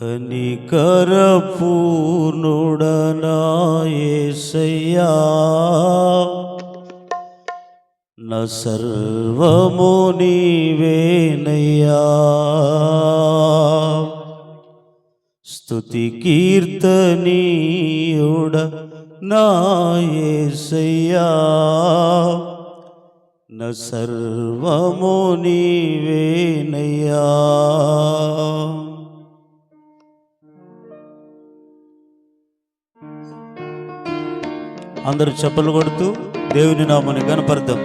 కనికర పూర్ణుడనాయసయ్యా నా సర్వము నీవేనయ్యా. స్తుతి కీర్తనీయుడ నాయసయ్యా నా సర్వము నీవేనయ్యా. అందరూ చెప్పలు కొడుతూ దేవుని నామని కనపడతాం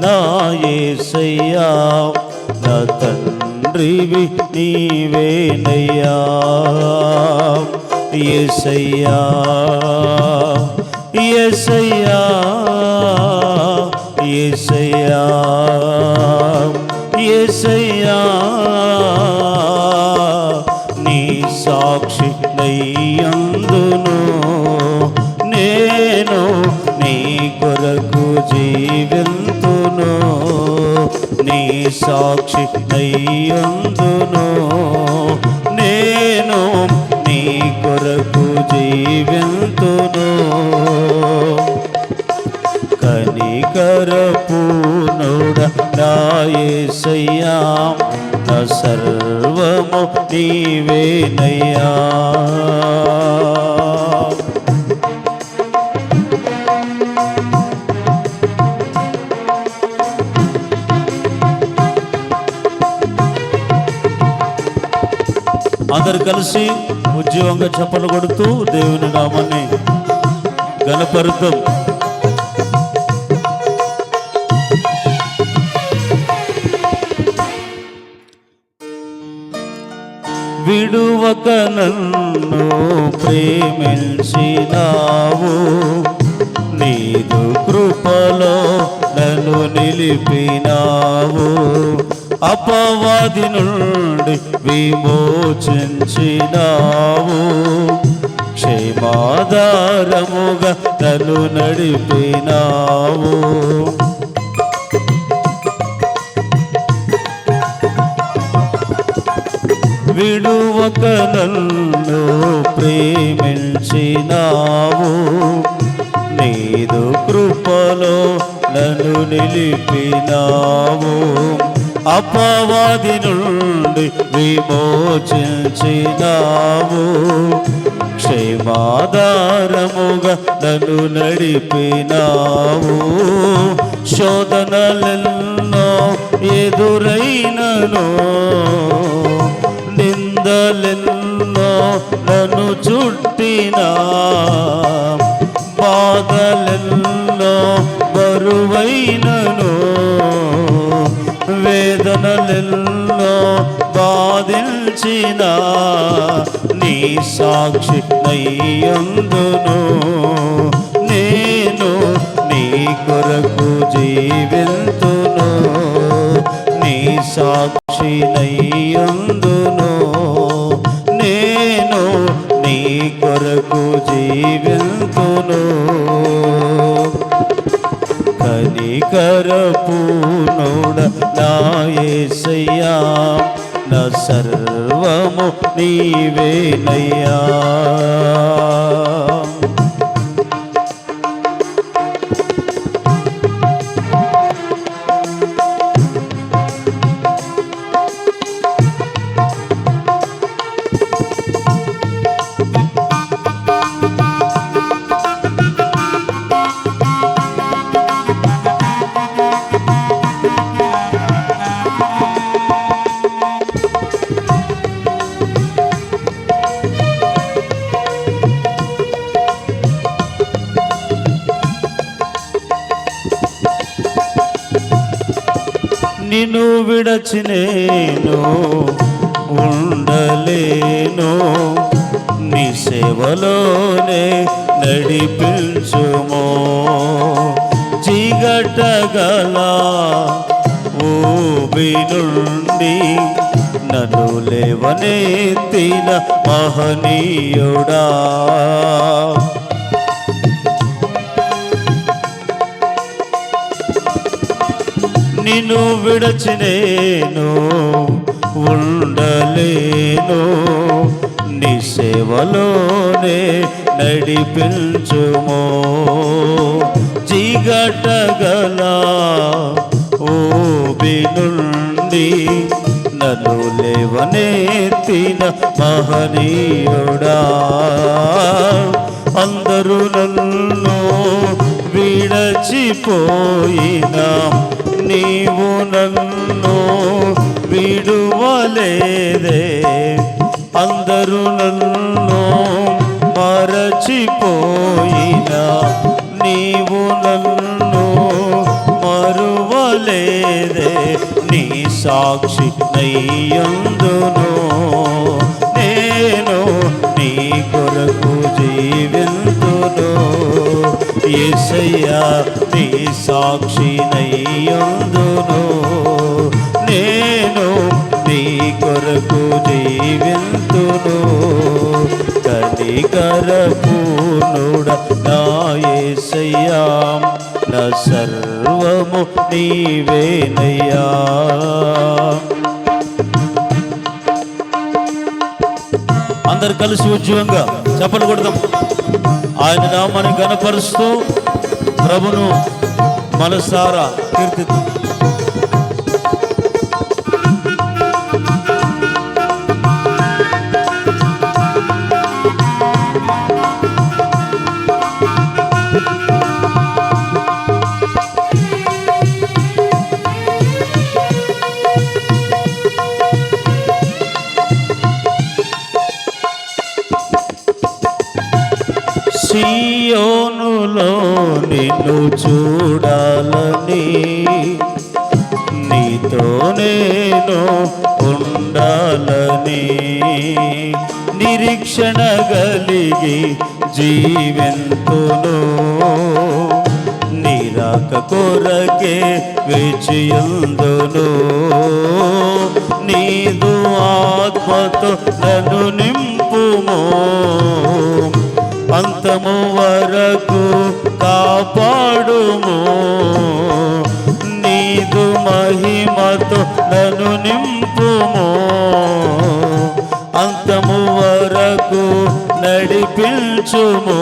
నాయసయ్యా నా తండ్రివి నీవేనయ్యా. ఎసయ్యా ఎసయ్యా ఎసయ్యా ఏసయ్యా నీ సాక్షి నయ్యందును నేను నీ కొరకు జీవింతును నీ సాక్షి నయ్యందును నేను నీ కొరకు జీవింతును. కనికర పూర్ణుడ నాయసయ్యా నా సర్వము నీవేనయ్యా. అందరు కలిసి ఉద్యోగంగా చెప్పలు కొడుతూ దేవుని నామాన్ని గణపరుద్దాం విడువక నన్ను ప్రేమించినావు. నీదు కృపలో నన్ను నిలిపినావు. అపవాది నుండి విమోచించినావు. క్షేమాధారముగా నన్ను నడిపినావు. విడువక నన్ను ప్రేమించినావు. నీదు కృపలో నన్ను నిలిపినావు. అపవాది నుండి విమోచించినావు క్షేమాధారముగా నన్ను నడిపినావు శోధనలెన్నో ఎదురైనను నిందలెన్నో నన్ను చుట్టినా బాధలెన్నో బరువైన వేదనలెన్నో బాధించిన నీ సాక్షి నయ్యందును. నేను నీ కొరకు జీవింతును. నీ సాక్షి నయ్యందును. నేను నీ కొరకు జీవింతును. కనికర నాయసయ్యా నా సర్వము నీవేనయ్యా. విడచి నేను ఉండలేను. నీ సేవలోనే నడిపించుము. చీగటగల ఊబి నుండి నన్ను తిన మహనీయుడా. నిన్ను విడచి నేను ఉండలేను. నీ సేవలోనే నడిపించుమో. జిగటగల ఓబి నుండి నన్ను లేవనెత్తిన మహనీయుడా. అందరూ నన్ను విడచిపోయినా మరచిపోయినా నీవు నన్ను మరువలేదే. నీ సాక్షి నయ్యందును నేను నీ కొరకు జీవింతును. ఏసయ్యా నీ సాక్షి నయ్యందును నేను నీ కొరకు జీవింతును. కనికర పూర్ణుడ నా సర్వము నీవేనయ్యా. అందరు కలిసి ఉద్యమంగా చెప్పలు కొడదాం. ఆయన నామాన్ని గనపరుస్తూ ప్రభును మనసారా కీర్తిద్దాం. సియోనులో నిన్ను చూడాలని. నీతో నేను ఉండాలని. నిరీక్షణ కలిగి జీవెంతును. నిరాక కొరకే వేచియుందును నీదు ఆత్మతో నన్ను నింపుమో. అంతము వరకు కాపాడుము. నీదు మహిమతో నన్ను నింపుము. అంతము వరకు నడిపించుము.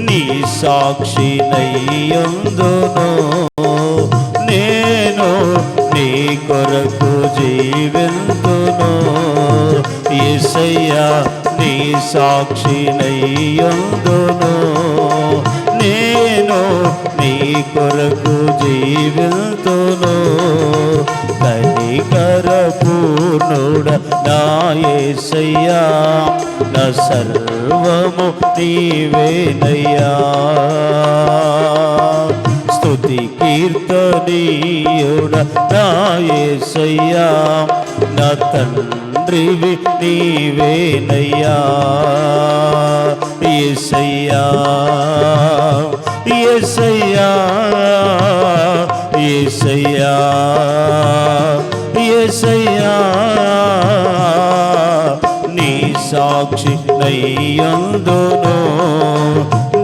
నీ సాక్షి నయ్యందును. నేను నీ కొరకు జీవి అయ్యా నీ సాక్షి నయ్యందును. నేను నీ కొరకు జీవితును. కనికర పూర్ణుడ నా నా సర్వము నీవేనయ్యా. స్తుతి కీర్తనీయుడ నాయసయ్యా నా ఏసయ్యా తండ్రివి నీవేనయ్యా ఏసయ్యా ఏసయ్యా ఏసయ్యా ఏసయ్యా. నీ సాక్షి నయ్యందును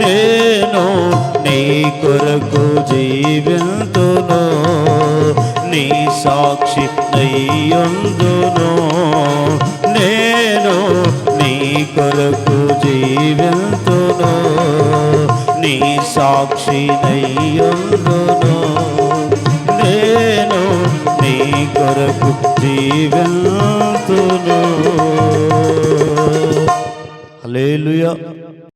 నేను నీ కొరకు జీవితును. నీ సాక్షి నయ్యందును సాక్షి నయ్యందును నేను నీ కొరకు జీవంతును. హల్లెలూయా.